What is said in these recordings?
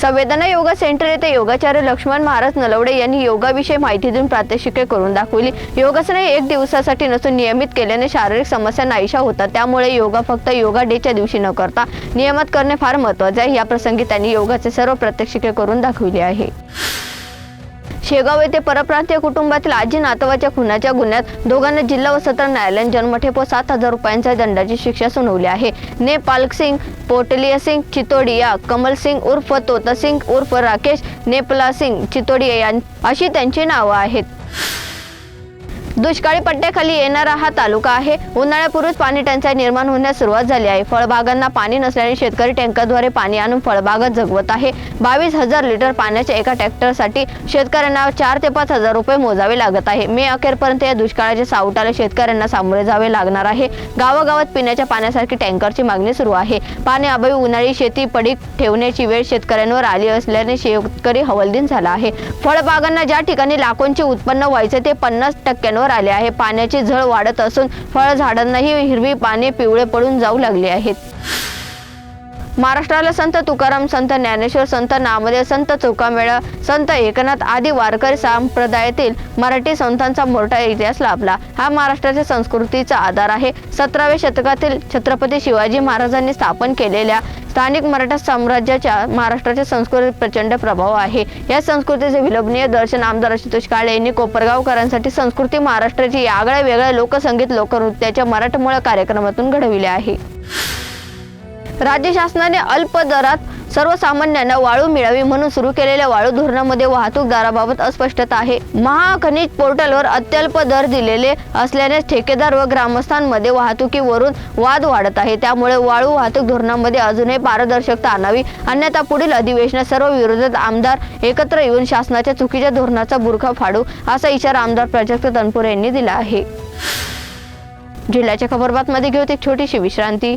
संवेदना योगा सेंटर येथे योगाचार्य लक्ष्मण महाराज नलवडे यांनी योगाविषयी माहिती देऊन प्रात्यक्षिके करून दाखवली. योगासने एक दिवसासाठी नसून नियमित केल्याने शारीरिक समस्या नाहीशा होतात. त्यामुळे योगा फक्त योगा डेच्या दिवशी न करता नियमित करणे फार महत्त्वाचे आहे. या प्रसंगी त्यांनी योगाचे सर्व प्रात्यक्षिके करून दाखविले आहे. शेगाव येथे परप्रांतीय कुटुंबातील आजी नातवाच्या खुनाच्या गुन्ह्यात दोघांना जिल्हा व सत्र न्यायालयाने जन्मठेप सात हजार रुपयांच्या दंडाची शिक्षा सुनावली आहे. ने पालकसिंग पोटलिया सिंग चितोडिया कमल सिंग उर्फ तोता सिंग उर्फ राकेश नेपला सिंग चितोडिया यां अशी त्यांची नावं आहेत. दुष्काळी पट्ट्याखाली येणारा हा तालुका आहे. उन्हाळ्यापूर्वीच पाणी टंचाई निर्माण होण्यास सुरुवात झाली आहे. फळबागांना पाणी नसल्याने शेतकरी टँकरद्वारे पाणी आणून फळबागात जगवत आहे. बावीस हजार लिटर पाण्याच्या एका ट्रॅक्टरसाठी शेतकऱ्यांना चार ते पाच हजार रुपये मोजावे लागत आहे. मे अखेरपर्यंत या दुष्काळाच्या सावटाला शेतकऱ्यांना सामोरे जावे लागणार आहे. गावागावात पिण्याच्या पाण्यासारखी टँकरची मागणी सुरू आहे. पाणी अभावी उन्हाळी शेती पडीक ठेवण्याची वेळ शेतकऱ्यांवर आली असल्याने शेतकरी हवालदिन झाला आहे. फळबागांना ज्या ठिकाणी लाखोंचे उत्पन्न व्हायचे ते पन्नास टक्क्यांवर आले आहे. पाण्याची झळ वाढत असून फळ झाडांनाही हिरवी पाने पिवळे पडून जाऊ लागले आहेत. महाराष्ट्राला संत तुकाराम संत ज्ञानेश्वर संत नामदेव संत चोकामेळा संत एकनाथ आदी वारकरी संप्रदायातील मराठी संतांचा मोठा इतिहास लाभला. हा महाराष्ट्राच्या संस्कृतीचा आधार आहे. सतराव्या शतकातील छत्रपती शिवाजी महाराजांनी स्थापन केलेल्या स्थानिक मराठा साम्राज्याच्या महाराष्ट्राच्या संस्कृतीत प्रचंड प्रभाव आहे. या संस्कृतीचे विलोभनीय दर्शन आमदार आशुतोष काळे यांनी कोपरगावकरांसाठी संस्कृती महाराष्ट्राची आगळ्या वेगळ्या लोकसंगीत लोकनृत्याच्या मराठमोळ्या कार्यक्रमातून घडविले आहे. राज्य शासनाने अल्प दरात सर्वसामान्यांना वाळू मिळावी म्हणून सुरू केलेल्या वाळू धोरणामध्ये वाहतूकदाराबाबत अस्पष्टता आहे. महाखनिज पोर्टलवर अत्यल्प दर दिलेले असल्याने ठेकेदार व ग्रामस्थांमध्ये वाहतुकीवरून वाद वाढत आहे. त्यामुळे वाळू वाहतूक धोरणामध्ये अजूनही पारदर्शकता आणावी अन्यथा पुढील अधिवेशनात सर्व विरोधात आमदार एकत्र येऊन शासनाच्या चुकीच्या धोरणाचा बुरखा फाडू असा इशारा आमदार प्राजक्त तनपुरे यांनी दिला आहे. जिल्ह्याच्या खबरबातमध्ये घेऊत एक छोटीशी विश्रांती.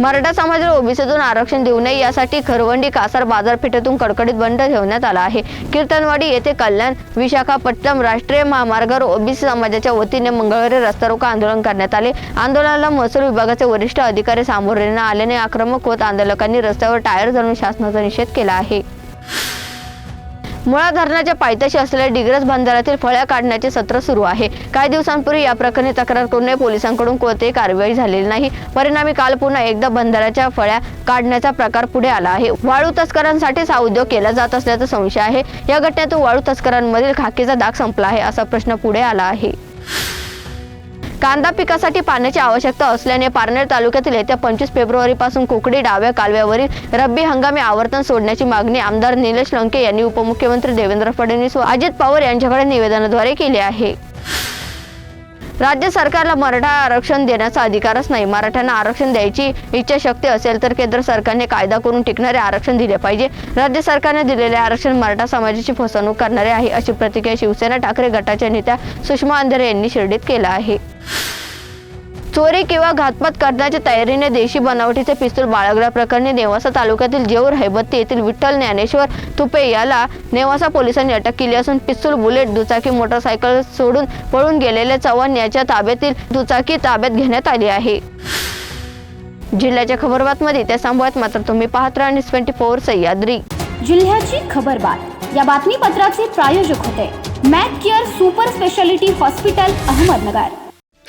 मराठा समाजाला ओबीसीतून आरक्षण देऊ नये यासाठी खरवंडी कासार बाजारपेठेतून कडकडीत बंद ठेवण्यात आला आहे. कीर्तनवाडी येथे कल्याण विशाखापट्टणम राष्ट्रीय महामार्गावर ओबीसी समाजाच्या वतीने मंगळवारी रस्ता रोको आंदोलन करण्यात आले. आंदोलनाला महसूल विभागाचे वरिष्ठ अधिकारी सामोरे न आल्याने आक्रमक होत आंदोलकांनी रस्त्यावर टायर धरून शासनाचा निषेध केला आहे. मुळा धरणाच्या पायथ्याशी असलेल्या डिग्रस बंदरातील फळ्या काढण्याचे सत्र सुरू आहे. काही दिवसांपूर्वी या प्रकरणी तक्रार करूनही पोलिसांकडून कोणतीही कारवाई झालेली नाही. परिणामी काल पुन्हा एकदा बंदराच्या फळ्या काढण्याचा प्रकार पुढे आला आहे. वाळू तस्करांसाठीच हा उद्योग केला जात असल्याचा संशय आहे. या घटनेतून वाळू तस्करांमधील खाकीचा दाग संपला आहे असा प्रश्न पुढे आला आहे. कांदा पिकासाठी पाण्याची आवश्यकता असल्याने पारनेर तालुक्यातील येत्या पंचवीस फेब्रुवारीपासून कोकडी डाव्या कालव्यावरील रब्बी हंगामी आवर्तन सोडण्याची मागणी आमदार निलेश लंके यांनी उपमुख्यमंत्री देवेंद्र फडणवीस व अजित पवार यांच्याकडे निवेदनाद्वारे केली आहे. राज्य सरकारला मराठा आरक्षण देण्याचा अधिकारच नाही. मराठ्यांना आरक्षण द्यायची इच्छाशक्ती असेल तर केंद्र सरकारने कायदा करून टिकणारे आरक्षण दिले पाहिजे. राज्य सरकारने दिलेले आरक्षण मराठा समाजाची फसवणूक करणारे आहे अशी प्रतिक्रिया शिवसेना ठाकरे गटाच्या नेत्या सुषमा अंधेरे यांनी शिर्डीत केला आहे. चोरी किंवा घातपात करण्याच्या तयारीने देशी बनावटीचे पिस्तूल बाळगल्याप्रकरणी नेवासा तालुक्यातील जेऊर हैबत्ती येथील विठ्ठल ज्ञानेश्वर तुपे याला नेवासा पोलिसांनी अटक केली असून पिस्तूल बुलेट दुचाकी मोटरसायकल सोडून पळून गेलेले चव्हाण याच्या ताब्यातील दुचाकी ताब्यात घेण्यात आली आहे. जिल्ह्याच्या खबरबातमध्ये त्या सांभाळत मात्र तुम्ही पाहत राहा ट्वेंटी फोर सह्याद्री. जिल्ह्याची खबरबात. या बातमीपत्राचे प्रायोजक होते Mac care super speciality hospital Ahmednagar.